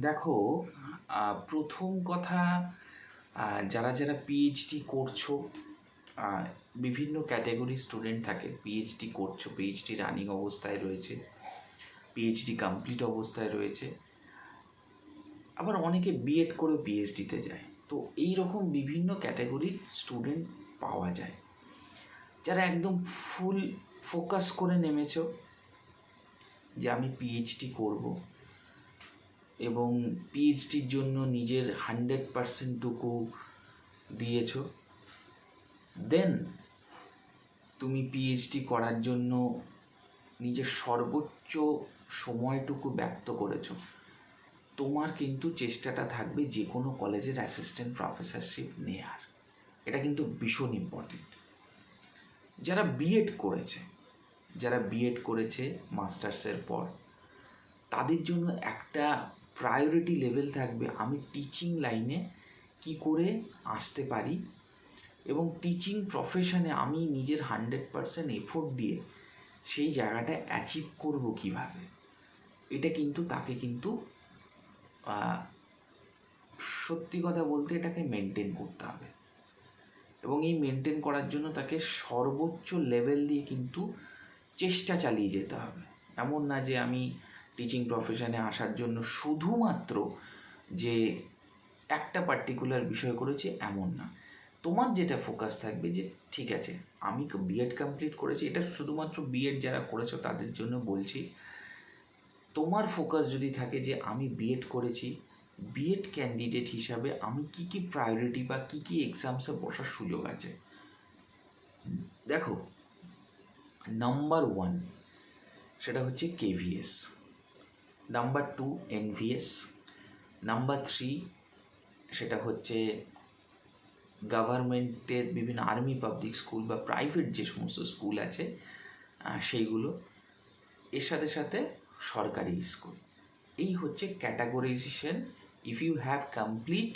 দেখো প্রথম কথা যারা যারা পিএইচডি করছ বিভিন্ন ক্যাটাগরি স্টুডেন্ট থাকে পিএইচডি করছ পিএইচডি রানিং অবস্থায় রয়েছে পিএইচডি কমপ্লিট অবস্থায় রয়েছে, আবার অনেকে বিএড করে পিএইচডিতে যায়। তো এই রকম বিভিন্ন ক্যাটাগরির স্টুডেন্ট পাওয়া যায়। যারা একদম ফুল ফোকাস করে নেমেছো যে আমি পিএইচডি করব এবং পিএইচডির জন্য নিজের হান্ড্রেড পার্সেন্টটুকু দিয়েছ। দেন তুমি পিএইচডি করার জন্য নিজের সর্বোচ্চ সময়টুকু ব্যক্ত করেছ। তোমার কিন্তু চেষ্টাটা থাকবে যে কোনো কলেজের অ্যাসিস্ট্যান্ট প্রফেসরশিপ নেয়ার। এটা কিন্তু ভীষণ ইম্পর্টেন্ট যারা বিএড করেছে, যারা বিএড করেছে মাস্টার্সের পর, তাদের জন্য একটা প্রায়োরিটি লেভেল থাকবে আমি টিচিং লাইনে কি করে আসতে পারি এবং টিচিং প্রফেশনে আমি নিজের হান্ড্রেড পারসেন্ট এফোর্ট দিয়ে সেই জায়গাটা অ্যাচিভ করব কীভাবে? এটা কিন্তু, তাকে কিন্তু সত্যি কথা বলতে এটাকে মেনটেন করতে হবে। এবং এই মেনটেন করার জন্য তাকে সর্বোচ্চ লেভেল দিয়ে কিন্তু চেষ্টা চালিয়ে যেতে হবে। এমন না যে আমি টিচিং প্রফেশনে আসার জন্য শুধুমাত্র যে একটা পার্টিকুলার বিষয় করেছে, এমন না। তোমার যেটা ফোকাস থাকবে যে, ঠিক আছে, আমি বিএড কমপ্লিট করেছি, এটা শুধুমাত্র বিএড যারা করেছ তাদের জন্য বলছি। তোমার ফোকাস যদি থাকে যে, আমি বিএড করেছি বিএড ক্যান্ডিডেট হিসাবে আমি কি কি প্রায়োরিটি বা কি কি এক্সামসে বসার সুযোগ আছে? দেখো নাম্বার ওয়ান সেটা হচ্ছে KVS number two NVS number three সেটা হচ্ছে গভর্নমেন্টের বিভিন্ন আর্মি পাবলিক স্কুল বা প্রাইভেট যে সমস্ত স্কুল আছে সেইগুলো এর সাথে সাথে সরকারি স্কুল এই হচ্ছে categorisation if you have complete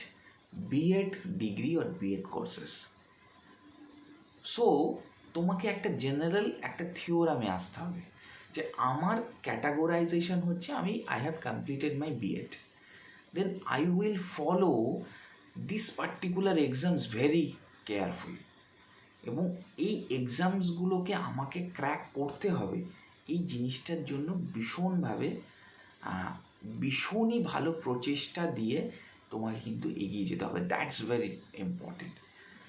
BEd degree or BEd courses so তোমাকে একটা জেনারেল একটা থিওরামে আসতে হবে। যে আমার ক্যাটাগরাইজেশন হচ্ছে আমি I have completed my BEd then I will follow this particular exams very careful এবং এই এক্সামসগুলোকে আমাকে ক্র্যাক করতে হবে। এই জিনিসটার জন্য ভীষণভাবে ভীষণই ভালো প্রচেষ্টা দিয়ে তোমাকে কিন্তু এগিয়ে যেতে হবে। দ্যাটস ভেরি ইম্পর্টেন্ট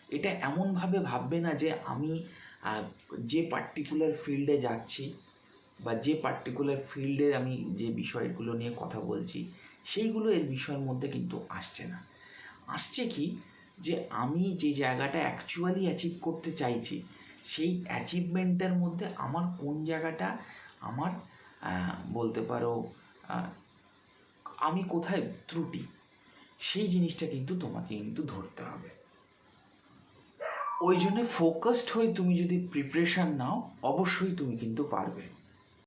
এটা এমনভাবে ভাববে না যে আমি যে পার্টিকুলার ফিল্ডে যাচ্ছি বা যে পার্টিকুলার ফিল্ডের আমি যে বিষয়গুলো নিয়ে কথা বলছি, সেইগুলো এর বিষয়ের মধ্যে কিন্তু আসছে না। আসছে কি যে আমি যে জায়গাটা অ্যাকচুয়ালি অ্যাচিভ করতে চাইছি, সেই অ্যাচিভমেন্টের মধ্যে আমার কোন জায়গাটা আমার বলতে পারো আমি কোথায় ত্রুটি, সেই জিনিসটা কিন্তু তোমাকে কিন্তু ধরতে হবে। ওই জন্য ফোকাসড হয়ে তুমি যদি প্রিপারেশান নাও, অবশ্যই তুমি কিন্তু পারবে।